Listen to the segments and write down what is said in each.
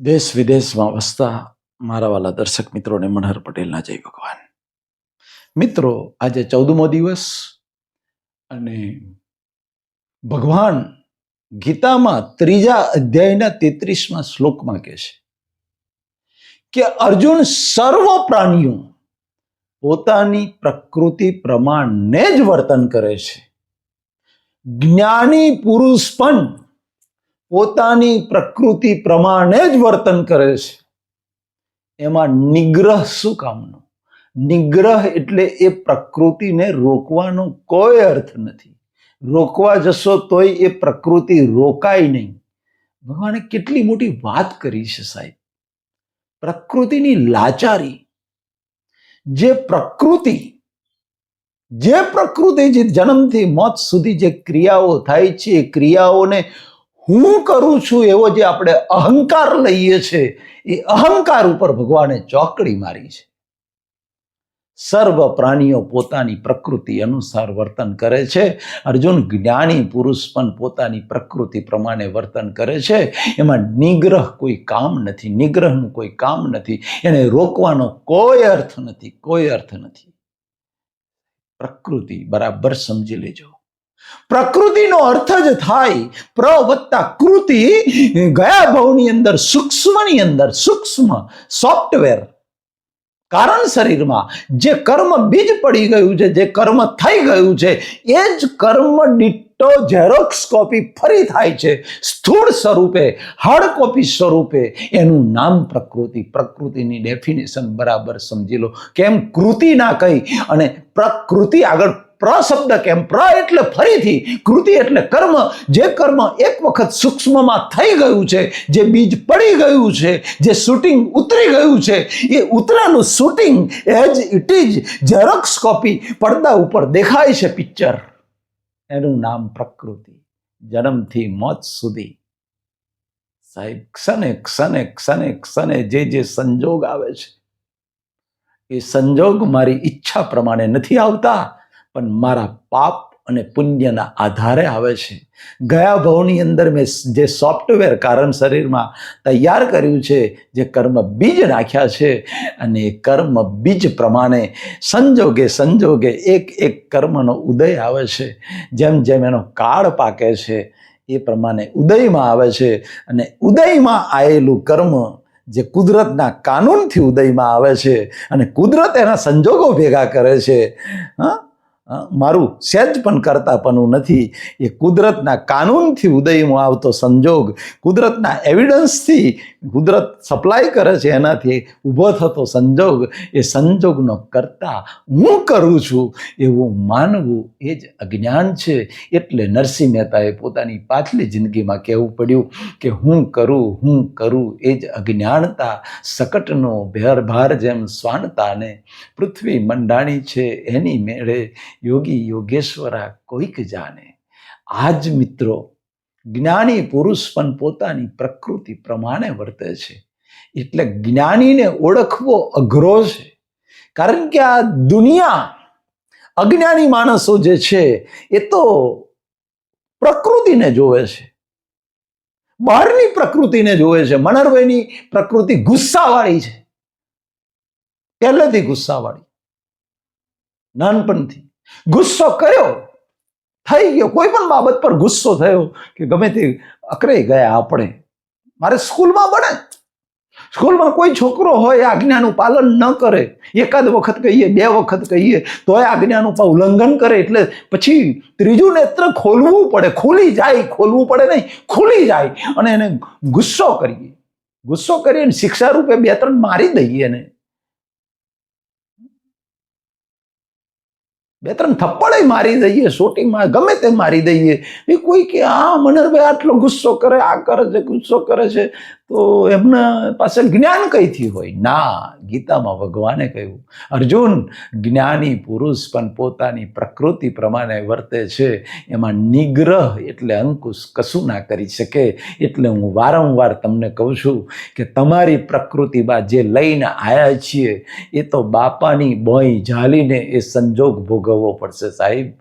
દેશ વિદેશમાં વસતા મારા વાલા દર્શક મિત્રોને મનહર પટેલના જય ભગવાન. મિત્રો, આજે ચૌદમો દિવસ અને ભગવાન ગીતામાં ત્રીજા અધ્યાયના તેત્રીસમાં શ્લોકમાં કહે છે કે અર્જુન સર્વ પ્રાણીઓ પોતાની પ્રકૃતિ પ્રમાણને જ વર્તન કરે છે. જ્ઞાની પુરુષ પણ પોતાની પ્રકૃતિ પ્રમાણે જ વર્તન કરે છે. એમાં નિગ્રહ શું કામનો? નિગ્રહ એટલે એ પ્રકૃતિને રોકવાનો કોઈ અર્થ નથી. રોકવા જશો તોય એ પ્રકૃતિ રોકાય નહીં. ભગવાને કેટલી મોટી વાત કરી છે સાહેબ. પ્રકૃતિની લાચારી. જે પ્રકૃતિ જે પ્રકૃતિ જે જન્મથી મોત સુધી જે ક્રિયાઓ થાય છે, એ ક્રિયાઓને હું કરું છું એવો જે આપણે અહંકાર લઈએ છીએ એ અહંકાર ઉપર ભગવાને ચોકડી મારી છે. સર્વ પ્રાણીઓ પોતાની પ્રકૃતિ અનુસાર વર્તન કરે છે. અર્જુન જ્ઞાની પુરુષ પણ પોતાની પ્રકૃતિ પ્રમાણે વર્તન કરે છે. એમાં નિગ્રહ કોઈ કામ નથી, નિગ્રહનું કોઈ કામ નથી. એને રોકવાનો કોઈ અર્થ નથી, કોઈ અર્થ નથી. પ્રકૃતિ બરાબર સમજી લેજો. પ્રકૃતિનો અર્થ જ થાય પ્ર વત્તા કૃતિ ગયા ભાવની અંદર સૂક્ષ્મની અંદર સૂક્ષ્મ સોફ્ટવેર. કારણ શરીરમાં જે કર્મ બીજ પડી ગયું છે, જે કર્મ થઈ ગયું છે, એ જ કર્મ ડિટ્ટો ઝેરોક્સ કોપી ફરી થાય છે. સ્થૂળ સ્વરૂપે, હાર્ડ કોપી સ્વરૂપે એનું નામ પ્રકૃતિ. પ્રકૃતિની ડેફિનેશન બરાબર સમજી લો. કેમ કૃતિ ના કહી અને પ્રકૃતિ આગળ પ્ર શબ્દ કેમ પ્ર એટલે ફરીથી, કૃતિ એટલે કર્મ, જે કર્મ એક વખત સૂક્ષ્મમાં થઈ ગયું છે, જે બીજ પડી ગયું છે, જે શૂટિંગ ઉતરી ગયું છે, એ ઉતરાનું shooting as it is Xerox copy પડદા ઉપર દેખાય છે પિક્ચર. એનું નામ પ્રકૃતિ. જન્મથી મોત સુધી. સાહેબ, ક્ષણે ક્ષણે ક્ષણે ક્ષણે જે જે સંજોગ આવે છે, એ સંજોગ મારી ઈચ્છા પ્રમાણે નથી આવતા. પણ મારા પાપ અને પુણ્યના આધારે આવે છે. ગયા ભાવની અંદર મેં જે સોફ્ટવેર કારણ શરીરમાં તૈયાર કર્યું છે, જે કર્મ બીજ નાખ્યા છે, અને એ કર્મ બીજ પ્રમાણે સંજોગે સંજોગે એક એક કર્મનો ઉદય આવે છે. જેમ જેમ એનો કાળ પાકે છે, એ પ્રમાણે ઉદયમાં આવે છે. અને ઉદયમાં આવેલું કર્મ જે કુદરતના કાનૂનથી ઉદયમાં આવે છે અને કુદરત એના સંજોગો ભેગા કરે છે, હા? મારું સહેજ પણ કરતાપણું નથી. એ કુદરતના કાનૂનથી ઉદયમાં આવતો સંજોગ કુદરતના એવિડન્સથી કુદરત સપ્લાય કરે છે એનાથી ઊભો થતો સંજોગ, એ સંજોગનો કરતા હું કરું છું એવું માનવું એ જ અજ્ઞાન છે. એટલે નરસિંહ મહેતાએ પોતાની પાછલી જિંદગીમાં કહેવું પડ્યું કે હું કરું હું કરું એ જ અજ્ઞાનતા, સકટનો ભેરભાર જેમ સ્વાનતાને પૃથ્વી મંડાણી છે એની મેળે યોગી યોગેશ્વરા કોઈક જાણે. આજ મિત્રો જ્ઞાની પુરુષ પણ પોતાની પ્રકૃતિ પ્રમાણે વર્તે છે. એટલે જ્ઞાનીને ઓળખવો અઘરો છે. કારણ કે આ દુનિયા અજ્ઞાની માણસો જે છે, એ તો પ્રકૃતિને જોવે છે. બહારની પ્રકૃતિને જોવે છે. મનરભાઈની પ્રકૃતિ ગુસ્સાવાળી છે. પહેલેથી ગુસ્સાવાળી. નાનપણથી. ગુસ્સો કર્યો થઈ ગયો. કોઈ પણ બાબત પર ગુસ્સો થયો કે ગમે તે અકરાઈ ગયા આપણે. મારે સ્કૂલમાં બને. સ્કૂલમાં કોઈ છોકરો હોય આજ્ઞાનું પાલન ન કરે. એકાદ વખત કહીએ, બે વખત કહીએ, તોય આજ્ઞાનું ઉલ્લંઘન કરે. એટલે પછી ત્રીજું નેત્ર ખોલવું પડે. ખુલી જાય, ખોલવું પડે નહીં. ખુલી જાય. અને એને ગુસ્સો કરીએ. ગુસ્સો કરીએ ને શિક્ષા રૂપે બે ત્રણ મારી દઈએ એને. બે ત્રણ થપ્પડે મારી દઈએ સોટીમાં ગમે તે મારી દઈએ. એ કોઈ કે, આ મનરભાઈ આટલો ગુસ્સો કરે, આ કરે છે, ગુસ્સો કરે છે. તો એમના પાસે જ્ઞાન કઈથી હોય? ના, ગીતામાં ભગવાને કહ્યું, અર્જુન, જ્ઞાની પુરુષ પણ પોતાની પ્રકૃતિ પ્રમાણે વર્તે છે. એમાં નિગ્રહ એટલે અંકુશ કશું ના કરી શકે. એટલે હું વારંવાર તમને કહું છું કે તમારી પ્રકૃતિમાં જે લઈને આવ્યા છીએ, એ તો બાપાની બોય ઝાલીને એ સંજોગ ભોગવવો પડશે સાહેબ.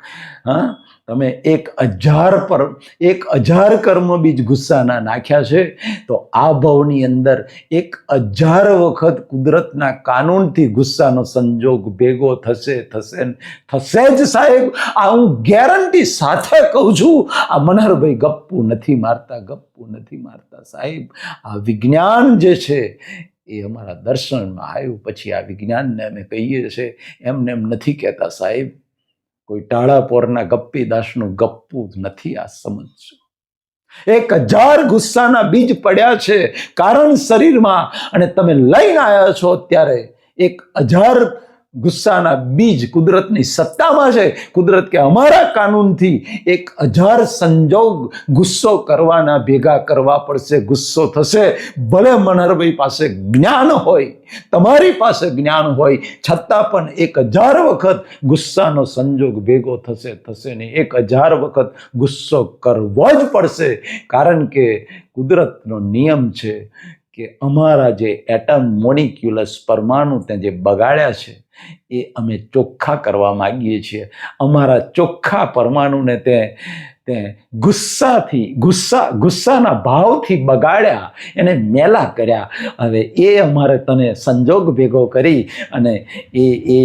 હા? તમે એક હજાર પર, એક હજાર કર્મ બીજ ગુસ્સાના નાખ્યા છે, તો આ ભાવની અંદર એક હજાર વખત કુદરતના કાનૂનથી ગુસ્સાનો સંજોગ ભેગો થશે થશે થશે જ સાહેબ. આ હું ગેરંટી સાથે કહું છું. આ મનહરભાઈ ગપ્પુ નથી મારતા, ગપ્પુ નથી મારતા સાહેબ. આ વિજ્ઞાન જે છે એ અમારા દર્શનમાં આવ્યું. પછી આ વિજ્ઞાનને અમે કહીએ છીએ. એમને એમ નથી કહેતા સાહેબ. કોઈ ટાળાપોરના ગપ્પી દાસનું ગપ્પું નથી આ સમજજો એક હજાર ગુસ્સાના બીજ પડ્યા છે કારણ શરીરમાં અને તમે લઈને આવ્યા છો અત્યારે એક હજાર ગુસ્સાના બીજ કુદરતની સત્તામાં છે. કુદરત કે અમારા કાનૂનથી એક હજાર સંજોગ ગુસ્સો કરવાના ભેગા કરવા પડશે, ગુસ્સો થશે. ભલે મનહરભાઈ પાસે જ્ઞાન હોય, તમારી પાસે જ્ઞાન હોય, છતાં પણ એક હજાર વખત ગુસ્સાનો સંજોગ ભેગો થશે થશે નહીં. એક હજાર વખત ગુસ્સો કરવો જ પડશે. કારણ કે કુદરતનો નિયમ છે કે અમારા જે એટમ મોનિક્યુલસ પરમાણુ ત્યાં જે બગાડ્યા છે એ અમે ચોખ્ખા કરવા માગીએ છીએ. અમારા ચોખ્ખા પરમાણુને તે તે ગુસ્સાથી, ગુસ્સા, ગુસ્સાના ભાવથી બગાડ્યા, એને મેલા કર્યા. હવે એ અમારે તને સંજોગ ભેગો કરી અને એ એ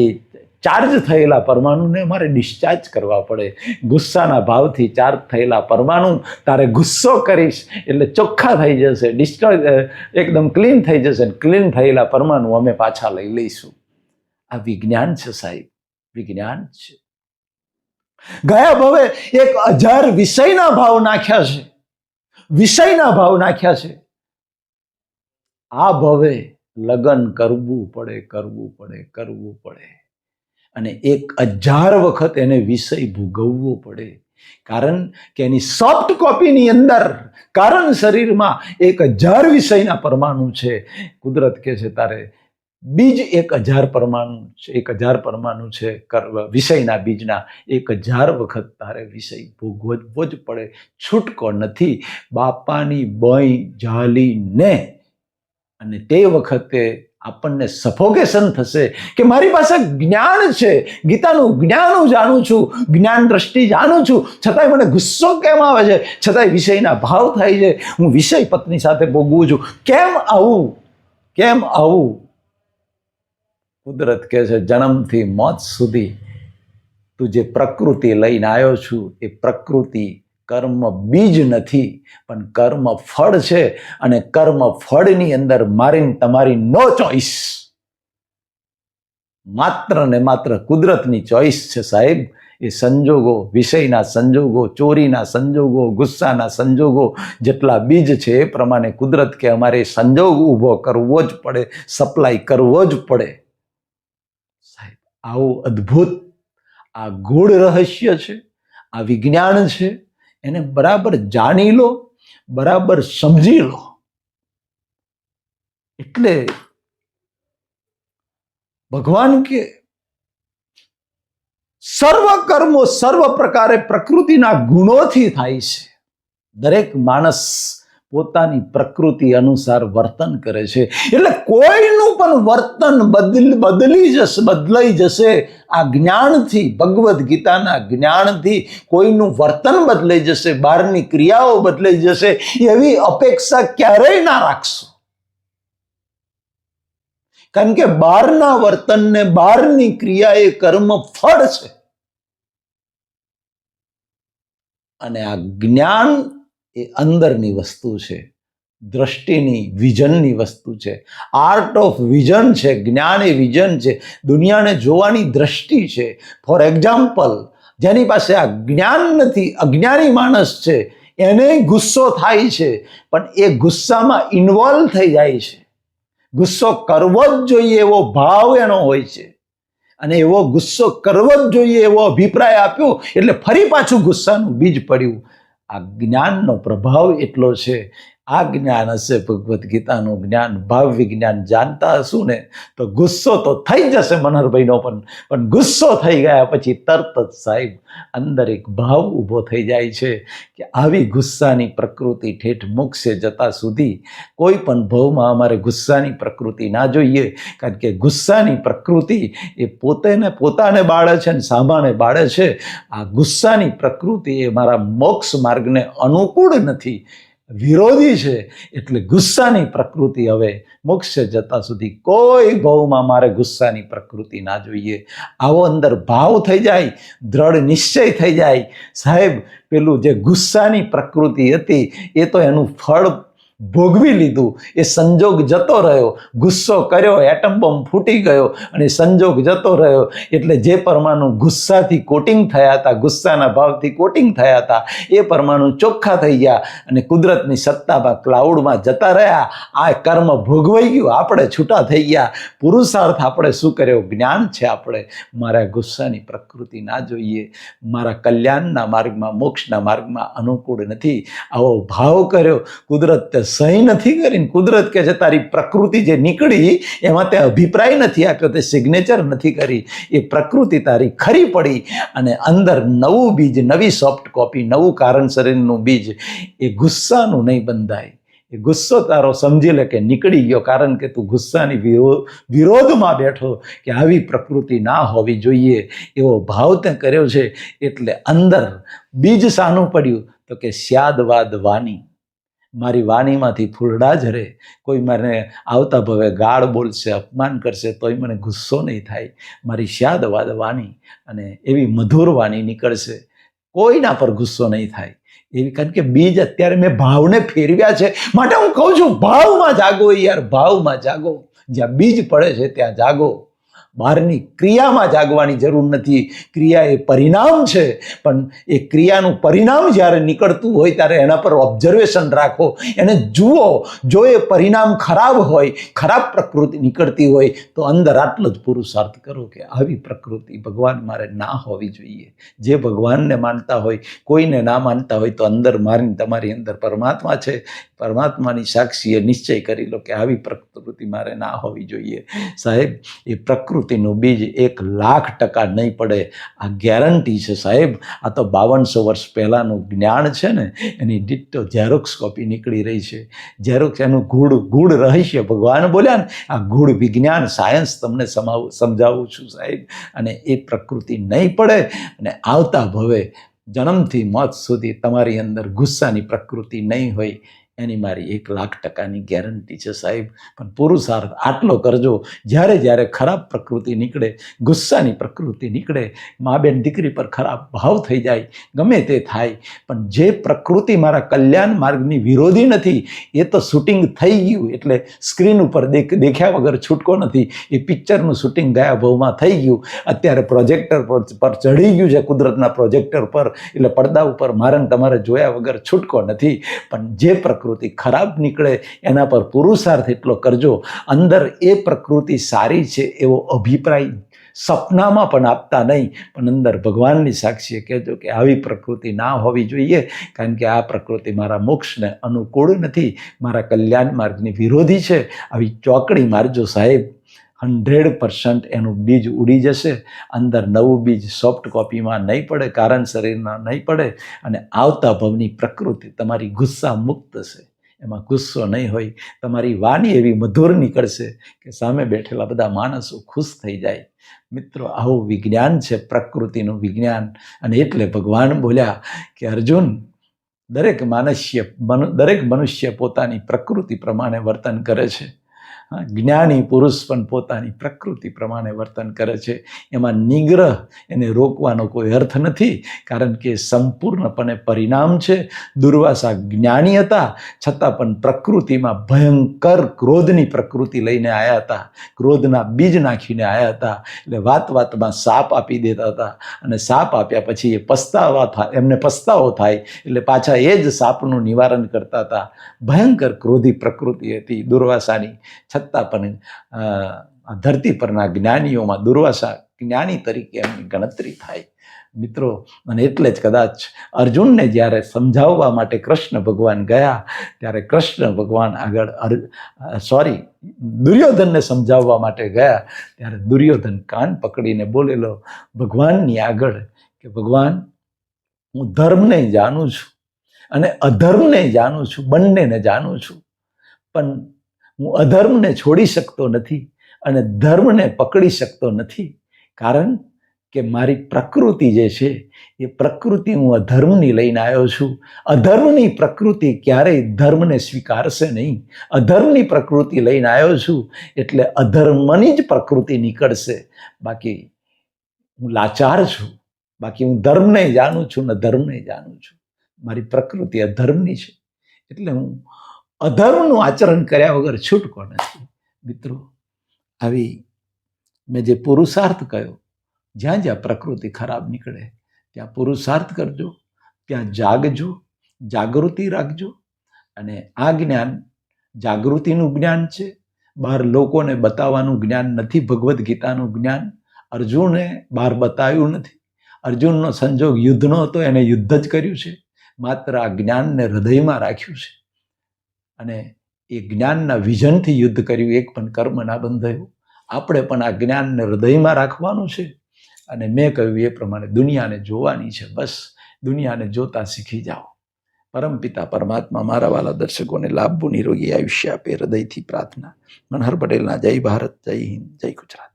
ચાર્જ થયેલા પરમાણુને અમારે ડિસ્ચાર્જ કરવા પડે. ગુસ્સાના ભાવથી ચાર્જ થયેલા પરમાણુ તારે ગુસ્સો કરીશ એટલે ચોખ્ખા થઈ જશે. ડિસ્ચાર્જ એકદમ ક્લીન થઈ જશે ક્લીન થયેલા પરમાણુ અમે પાછા લઈ લઈશું. આ વિજ્ઞાન છે સાહેબ, વિજ્ઞાન છે. ગયા ભવે એક હજાર વિષયના ભાવ નાખ્યા છે, વિષયના ભાવ નાખ્યા છે. આ ભવે લગ્ન કરવું પડે કરવું પડે કરવું પડે. અને એક હજાર વખત એને વિષય ભોગવવો પડે. કારણ કે એની સોફ્ટ કોપીની અંદર, કારણ શરીરમાં એક હજાર વિષયના પરમાણુ છે. કુદરત કે છે તારે બીજ એક હજાર પરમાણુ છે, એક હજાર પરમાણુ છે વિષયના બીજના એક હજાર વખત તારે વિષય ભોગવવો જ પડે. છૂટકો નથી. બાપાની બઈ જાલીને અને તે વખતે આપણને સફોકેશન થશે કે મારી પાસે જ્ઞાન છે. ગીતાનું જ્ઞાન હું જાણું છું. જ્ઞાન દ્રષ્ટિ જાણું છું. છતાંય મને ગુસ્સો કેમ આવે છે? છતાંય વિષયના ભાવ થાય છે. હું વિષય પત્ની સાથે ભોગવું છું. કેમ આવું? કેમ આવું? કુદરત કહે છે, જન્મથી મોત સુધી તું જે પ્રકૃતિ લઈને આવ્યો છું, એ પ્રકૃતિ કર્મ બીજ નથી, પણ કર્મ ફળ છે અને કર્મ ફળની અંદર મારીને તમારી નો ચોઈસ. માત્ર ને માત્ર કુદરતની ચોઈસ છે સાહેબ, એ સંજોગો, વિષયના સંજોગો, ચોરીના સંજોગો, ગુસ્સાના સંજોગો, જેટલા બીજ છે એ પ્રમાણે કુદરત કે અમારે સંજોગ ઊભો કરવો જ પડે, સપ્લાય કરવો જ પડે. આવું અદ્ભુત, આ ગૂઢ રહસ્ય છે આ વિજ્ઞાન છે, એને બરાબર જાણી લો, બરાબર સમજી લો. એટલે ભગવાન કે સર્વ કર્મો સર્વ પ્રકારે પ્રકૃતિના ગુણોથી થાય છે. દરેક માણસ પોતાની પ્રકૃતિ અનુસાર વર્તન કરે છે. એટલે કોઈનું પણ વર્તન બદલ, બદલી જશે, બદલાઈ જશે. આ જ્ઞાનથી, ભગવદ્ ગીતાના જ્ઞાનથી કોઈનું વર્તન બદલાઈ જશે, બહારની ક્રિયાઓ બદલાઈ જશે. એવી અપેક્ષા ક્યારેય ના રાખશો. કારણ કે બહારના વર્તનને બહારની ક્રિયા એ કર્મ ફળ છે. અને આ જ્ઞાન એ અંદરની વસ્તુ છે. દ્રષ્ટિની વિઝનની વસ્તુ છે. આર્ટ ઓફ વિઝન છે, જ્ઞાન એ વિઝન છે, દુનિયાને જોવાની દ્રષ્ટિ છે. ફોર એક્ઝામ્પલ જેની પાસે આ જ્ઞાન નથી, અજ્ઞાની માણસ છે, એને ગુસ્સો થાય છે, પણ એ ગુસ્સામાં ઇન્વોલ્વ થઈ જાય છે. ગુસ્સો કરવો જ જોઈએ એવો ભાવ એનો હોય છે. અને એવો ગુસ્સો કરવો જ જોઈએ એવો અભિપ્રાય આપ્યો, એટલે ફરી પાછું ગુસ્સાનું બીજ પડ્યું. આ જ્ઞાનનો પ્રભાવ એટલો છે આ જ્ઞાન હશે ભગવદ્ ગીતાનું જ્ઞાન ભાવ વિજ્ઞાન જાણતા હશું ને તો ગુસ્સો તો થઈ જશે મનહરભાઈનો પણ. પણ ગુસ્સો થઈ ગયા પછી તરત જ સાહેબ અંદર એક ભાવ ઊભો થઈ જાય છે કે આવી ગુસ્સાની પ્રકૃતિ ઠેઠ મોક્ષે જતા સુધી કોઈ પણ ભાવમાં અમારે ગુસ્સાની પ્રકૃતિ ના જોઈએ. કારણ કે ગુસ્સાની પ્રકૃતિ એ પોતેને પોતાને બાળે છે ને સામાને બાળે છે. આ ગુસ્સાની પ્રકૃતિ એ મારા મોક્ષ માર્ગને અનુકૂળ નથી. વિરોધી છે એટલે ગુસ્સાની પ્રકૃતિ હવે મોક્ષે જતા સુધી કોઈ ભાવમાં મારે ગુસ્સાની પ્રકૃતિ ના જોઈએ. આવો અંદર ભાવ થઈ જાય, દ્રઢ નિશ્ચય થઈ જાય. સાહેબ, પેલું જે ગુસ્સાની પ્રકૃતિ હતી, એ તો એનું ફળ ભોગવી લીધું. એ સંજોગ જતો રહ્યો. ગુસ્સો કર્યો એટમ બોમ્બ ફૂટી ગયો અને સંજોગ જતો રહ્યો. એટલે જે પરમાણુ ગુસ્સાથી કોટિંગ થયા હતા, ગુસ્સાના ભાવથી કોટિંગ થયા હતા, એ પરમાણુ ચોખ્ખા થઈ ગયા અને કુદરતની સત્તામાં ક્લાઉડમાં જતા રહ્યા. આ કર્મ ભોગવાઈ ગયું. આપણે છૂટા થઈ ગયા. પુરુષાર્થ આપણે શું કર્યો? જ્ઞાન છે આપણે. મારા ગુસ્સાની પ્રકૃતિ ના જોઈએ. મારા કલ્યાણના માર્ગમાં, મોક્ષના માર્ગમાં અનુકૂળ નથી. આવો ભાવ કર્યો. કુદરત સહી નથી કરીને કુદરત કે છે, તારી પ્રકૃતિ જે નીકળી, એમાં તે અભિપ્રાય નથી આપ્યો, તે સિગ્નેચર નથી કરી. એ પ્રકૃતિ તારી ખરી પડી અને અંદર નવું બીજ, નવી સોફ્ટ કોપી નવું કારણ શરીરનું બીજ, એ ગુસ્સાનું નહીં બંધાય. એ ગુસ્સો તારો સમજી લે કે નીકળી ગયો, કારણ કે તું ગુસ્સાની વિરો- વિરોધમાં બેઠો કે આવી પ્રકૃતિ ના હોવી જોઈએ. એવો ભાવ તે કર્યો છે, એટલે અંદર બીજ સાનું પડ્યું, તો કે સ્યાદવાદ વાણી. મારી વાણીમાંથી ફૂલડા ઝરે. કોઈ મને આવતા ભવે ગાળ બોલશે, અપમાન કરશે, તોય મને ગુસ્સો નહીં થાય. મારી સ્યાદવાદ વાણી અને એવી મધુર વાણી નીકળશે, કોઈના પર ગુસ્સો નહીં થાય. એવી કારણ કે બીજ અત્યારે મેં ભાવને ફેરવ્યા છે. માટે હું કહું છું, ભાવમાં જાગો યાર, ભાવમાં જાગો. જ્યાં બીજ પડે છે, ત્યાં જાગો. બહારની ક્રિયામાં જાગવાની જરૂર નથી. ક્રિયા એ પરિણામ છે, પણ એ ક્રિયાનું પરિણામ જ્યારે નીકળતું હોય ત્યારે એના પર ઓબ્ઝર્વેશન રાખો. એને જુઓ, જો એ પરિણામ ખરાબ હોય, ખરાબ પ્રકૃતિ નીકળતી હોય, તો અંદર આટલો જ પુરુષાર્થ કરો કે આવી પ્રકૃતિ ભગવાન મારે ના હોવી જોઈએ. જે ભગવાનને માનતા હોય, કોઈને ના માનતા હોય, તો અંદર મારી તમારી અંદર પરમાત્મા છે. પરમાત્માની સાક્ષીએ નિશ્ચય કરી લો કે આવી પ્રકૃતિ મારે ના હોવી જોઈએ. સાહેબ, એ પ્રકૃતિનું બીજ એક લાખ ટકા નહીં પડે. આ ગેરંટી છે સાહેબ. આ તો બાવનસો વર્ષ પહેલાંનું જ્ઞાન છે ને, એની ડિટ્ટો ઝેરોક્સ કોપી નીકળી રહી છે. ઝેરોક્સ એનું ગૂઢ ગૂઢ રહસ્ય. ભગવાન બોલ્યા ને, આ ગૂઢ વિજ્ઞાન સાયન્સ તમને સમાવું, સમજાવું છું સાહેબ. અને એ પ્રકૃતિ નહીં પડે અને આવતા ભવે જન્મથી મોત સુધી તમારી અંદર ગુસ્સાની પ્રકૃતિ નહીં હોય. એની મારી એક લાખ ટકાની ગેરંટી છે સાહેબ. પણ પુરુષાર્થ આટલો કરજો. જ્યારે જ્યારે ખરાબ પ્રકૃતિ નીકળે, ગુસ્સાની પ્રકૃતિ નીકળે, મા બેન દીકરી પર ખરાબ ભાવ થઈ જાય, ગમે તે થાય, પણ જે પ્રકૃતિ મારા કલ્યાણ માર્ગની વિરોધી નથી, એ તો શૂટિંગ થઈ ગયું એટલે સ્ક્રીન ઉપર દેખ, દેખ્યા વગર છૂટકો નથી. એ પિક્ચરનું શૂટિંગ ગયા ભાવમાં થઈ ગયું. અત્યારે પ્રોજેક્ટર પર ચડી ગયું છે કુદરતના પ્રોજેક્ટર પર. એટલે પડદા ઉપર મારે તમારે જોયા વગર છૂટકો નથી. પણ જે પ્રકૃતિ ખરાબ નીકળે, એના પર પુરુષાર્થ એટલો કરજો. અંદર એ પ્રકૃતિ સારી છે એવો અભિપ્રાય સપનામાં પણ આપતા નહીં, પણ અંદર ભગવાનની સાક્ષીએ કહેજો કે આવી પ્રકૃતિ ના હોવી જોઈએ, કારણ કે આ પ્રકૃતિ મારા મોક્ષને અનુકૂળ નથી, મારા કલ્યાણ માર્ગની વિરોધી છે. આવી ચોકડી મારજો સાહેબ. હંડ્રેડ પર્સન્ટ એનું બીજ ઉડી જશે. અંદર નવું બીજ સોફ્ટ કોપીમાં નહીં પડે, કારણ શરીરમાં નહીં પડે અને આવતા ભવની પ્રકૃતિ તમારી ગુસ્સા મુક્ત છે એમાં ગુસ્સો નહીં હોય. તમારી વાણી એવી મધુર નીકળશે કે સામે બેઠેલા બધા માણસો ખુશ થઈ જાય. મિત્રો, આવું વિજ્ઞાન છે, પ્રકૃતિનું વિજ્ઞાન. અને એટલે ભગવાન બોલ્યા કે, અર્જુન, દરેક માનસ્ય દરેક મનુષ્ય પોતાની પ્રકૃતિ પ્રમાણે વર્તન કરે છે. જ્ઞાની પુરુષ પણ પોતાની પ્રકૃતિ પ્રમાણે વર્તન કરે છે. એમાં નિગ્રહ એને રોકવાનો કોઈ અર્થ નથી, કારણ કે સંપૂર્ણપણે પરિણામ છે. દુર્વાસા જ્ઞાની હતા, છતાં પણ પ્રકૃતિમાં ભયંકર ક્રોધની પ્રકૃતિ લઈને આવ્યા હતા. ક્રોધના બીજ નાખીને આવ્યા હતા, એટલે વાત વાતમાં સાપ આપી દેતા હતા. અને સાપ આપ્યા પછી એ પસ્તાવા થાય એમને પસ્તાવો થાય, એટલે પાછા એ જ સાપનું નિવારણ કરતા હતા. ભયંકર ક્રોધી પ્રકૃતિ હતી દુર્વાસાની. છતાં પણ ધરતી પરના જ્ઞાનીઓમાં દુર્વાસા જ્ઞાની તરીકે એમની ગણતરી થાય. મિત્રો, અને એટલે જ કદાચ અર્જુનને જ્યારે સમજાવવા માટે કૃષ્ણ ભગવાન ગયા, ત્યારે કૃષ્ણ ભગવાન આગળ સોરી, દુર્યોધનને સમજાવવા માટે ગયા, ત્યારે દુર્યોધન કાન પકડીને બોલેલો, ભગવાનની આગળ કે ભગવાન, હું ધર્મને જાણું છું અને અધર્મને જાણું છું, બંનેને જાણું છું. પણ હું અધર્મને છોડી શકતો નથી અને ધર્મને પકડી શકતો નથી. કારણ કે મારી પ્રકૃતિ જે છે, એ પ્રકૃતિ હું અધર્મની લઈને આવ્યો છું. અધર્મની પ્રકૃતિ ક્યારેય ધર્મને સ્વીકારશે નહીં. અધર્મની પ્રકૃતિ લઈને આવ્યો છું એટલે અધર્મની જ પ્રકૃતિ નીકળશે. બાકી હું લાચાર છું. બાકી હું ધર્મને જાણું છું ને ધર્મને જાણું છું. મારી પ્રકૃતિ અધર્મની છે. એટલે હું અધર્મનું આચરણ કર્યા વગર છૂટકો નથી. મિત્રો, આવી મેં જે પુરુષાર્થ કહ્યો, જ્યાં જ્યાં પ્રકૃતિ ખરાબ નીકળે, ત્યાં પુરુષાર્થ કરજો, ત્યાં જાગજો, જાગૃતિ રાખજો અને આ જ્ઞાન જાગૃતિનું જ્ઞાન છે. બહાર લોકોને બતાવવાનું જ્ઞાન નથી, ભગવદ્ ગીતાનું જ્ઞાન. અર્જુને બહાર બતાવ્યું નથી. અર્જુનનો સંજોગ યુદ્ધનો હતો, એને યુદ્ધ જ કર્યું છે. માત્ર આ જ્ઞાનને હૃદયમાં રાખ્યું છે. અને એ જ્ઞાનના વિઝનથી યુદ્ધ કર્યું, એક પણ કર્મ ના બંધાયું. આપણે પણ આ જ્ઞાનને હૃદયમાં રાખવાનું છે. અને મેં કહ્યું એ પ્રમાણે દુનિયાને જોવાની છે. બસ, દુનિયાને જોતા શીખી જાઓ. પરમપિતા પરમાત્મા મારા વાલા દર્શકોને લાભો નિરોગી આયુષ્ય આપે હૃદયથી પ્રાર્થના. મનહર પટેલના જય ભારત, જય હિન્દ, જય ગુજરાત.